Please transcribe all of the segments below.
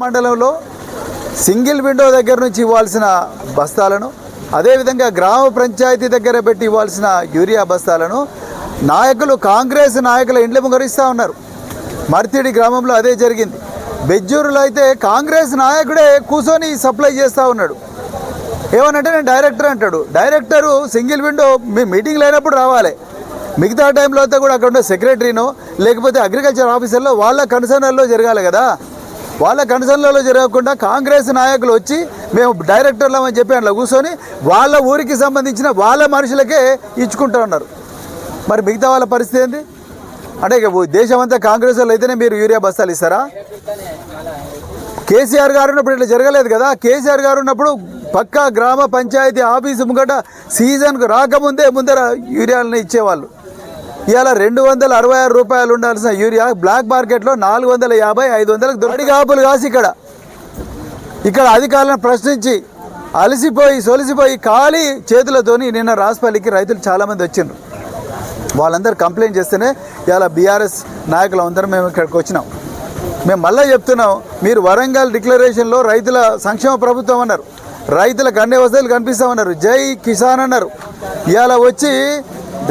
మండలంలో single window దగ్గర నుంచి ఇవ్వాల్సిన బస్తాలను అదేవిధంగా గ్రామ పంచాయతీ దగ్గర పెట్టి ఇవ్వాల్సిన యూరియా బస్తాలను నాయకులు కాంగ్రెస్ నాయకుల ఇండ్ల ముగరిస్తూ ఉన్నారు. మర్తిడి గ్రామంలో అదే జరిగింది. బెజ్జూరులో అయితే కాంగ్రెస్ నాయకుడే కూర్చొని సప్లై చేస్తూ ఉన్నాడు. ఏమనంటే నేను డైరెక్టర్ అంటాడు. డైరెక్టరు సింగిల్ విండో మీ మీటింగ్ లేనప్పుడు రావాలి. మిగతా టైంలో అయితే కూడా అక్కడ ఉండే సెక్రటరీనో లేకపోతే అగ్రికల్చర్ ఆఫీసర్లో వాళ్ళ కన్సర్నర్లో జరగాలి కదా. వాళ్ళ కన్సర్న్లలో జరగకుండా కాంగ్రెస్ నాయకులు వచ్చి మేము డైరెక్టర్లమని చెప్పి అందులో కూర్చొని వాళ్ళ ఊరికి సంబంధించిన వాళ్ళ మనుషులకే ఇచ్చుకుంటూ ఉన్నారు. మరి మిగతా వాళ్ళ పరిస్థితి ఏంది? అంటే ఇక దేశం అంతా కాంగ్రెస్ వాళ్ళు అయితేనే మీరు యూరియా బస్తాలు ఇస్తారా? కేసీఆర్ గారు ఉన్నప్పుడు ఇట్లా జరగలేదు కదా? కేసీఆర్ గారు ఉన్నప్పుడు పక్కా గ్రామ పంచాయతీ ఆఫీసు ముంగట సీజన్కు రాకముందే ముందర యూరియాలను ఇచ్చేవాళ్ళు. ఇవాళ రెండు వందల అరవై ఆరు రూపాయలు ఉండాల్సిన యూరియా. బ్లాక్ మార్కెట్లో నాలుగు వందల యాభై ఐదు వందలకు దొరికి కాపులు కాసి ఇక్కడ. ఇక్కడ అధికారులను ప్రశ్నించి అలసిపోయి సొలిసిపోయి ఖాళీ చేతులతోని నిన్న రాజపల్లికి రైతులు చాలామంది వచ్చిండ్రు. వాళ్ళందరూ కంప్లైంట్ చేస్తేనే ఇలా బీఆర్ఎస్ నాయకులు అందరం మేము ఇక్కడికి వచ్చినాం. మేము మళ్ళీ చెప్తున్నాం మీరు వరంగల్ డిక్లరేషన్లో రైతుల సంక్షేమ ప్రభుత్వం అన్నారు. రైతులకు అన్ని వసతులు కనిపిస్తామన్నారు. జై కిసాన్ అన్నారు. ఇవాళ వచ్చి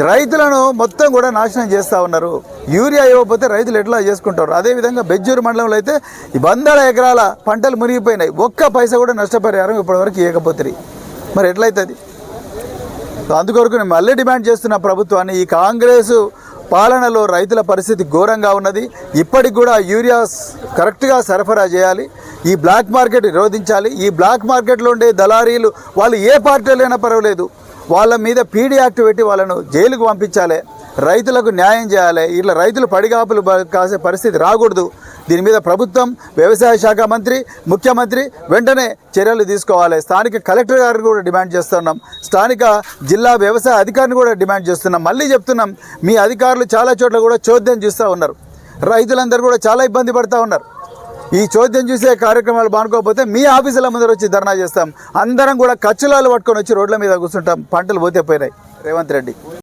రైతులను మొత్తం కూడా నాశనం చేస్తూ ఉన్నారు. యూరియా ఇవ్వకపోతే రైతులు ఎట్లా చేసుకుంటారు? అదేవిధంగా బెజ్జూరు మండలంలో అయితే ఈ వందల ఎకరాల పంటలు మునిగిపోయినాయి. ఒక్క పైసా కూడా నష్టపరిహారం ఇప్పటివరకు ఇవ్వకపోతుంది మరి ఎట్లయితుంది? అందుకొరకు నేను మళ్ళీ డిమాండ్ చేస్తున్న ప్రభుత్వాన్ని ఈ కాంగ్రెస్ పాలనలో రైతుల పరిస్థితి ఘోరంగా ఉన్నది. ఇప్పటికి కూడా యూరియా కరెక్ట్గా సరఫరా చేయాలి. ఈ బ్లాక్ మార్కెట్ నిరోధించాలి. ఈ బ్లాక్ మార్కెట్లో ఉండే దళారీలు వాళ్ళు ఏ పార్టీలైనా పర్వాలేదు. వాళ్ళ మీద పీడీ యాక్ట్ పెట్టి వాళ్ళను జైలుకు పంపించాలి. రైతులకు న్యాయం చేయాలి. ఇట్లా రైతులు పడిగాపులు కాసే పరిస్థితి రాకూడదు. దీని మీద ప్రభుత్వం వ్యవసాయ శాఖ మంత్రి ముఖ్యమంత్రి వెంటనే చర్యలు తీసుకోవాలి. స్థానిక కలెక్టర్ గారిని కూడా డిమాండ్ చేస్తున్నాం. స్థానిక జిల్లా వ్యవసాయ అధికారిని కూడా డిమాండ్ చేస్తున్నాం. మళ్ళీ చెప్తున్నాం మీ అధికారులు చాలా చోట్ల కూడా చోద్యం చూస్తూ ఉన్నారు. రైతులందరూ కూడా చాలా ఇబ్బంది పడుతూ ఉన్నారు. ఈ చోద్యం చూసే కార్యక్రమాలు బానుకోకపోతే మీ ఆఫీసుల ముందర వచ్చి ధర్నా చేస్తాం. అందరం కూడా కచ్చులాలు పట్టుకొని వచ్చి రోడ్ల మీద కూర్చుంటాం. పంటలు పోతే పోయినాయి. రేవంత్ రెడ్డి.